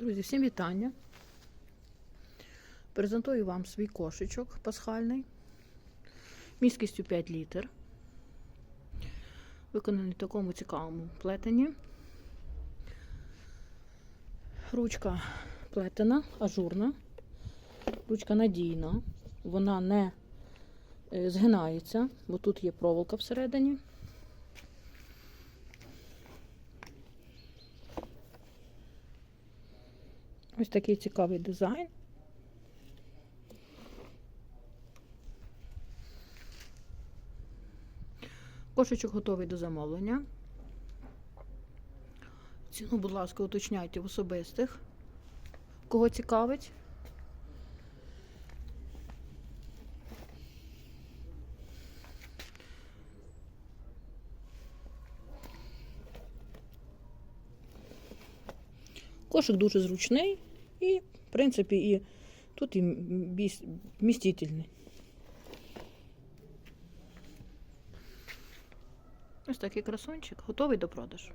Друзі, всім вітання. Презентую вам свій кошечок пасхальний міськістю 5 літр. Виконаний в такому цікавому плетені. Ручка плетена, ажурна. Ручка надійна. Вона не е, згинається, бо тут є проволока всередині. Ось такий цікавий дизайн. Кошечок готовий до замовлення. Ціну, будь ласка, уточняйте в особистих. Кого цікавить? Кошик дуже зручний і, в принципі, і тут і вмістительний. Ось такий красунчик, готовий до продажу.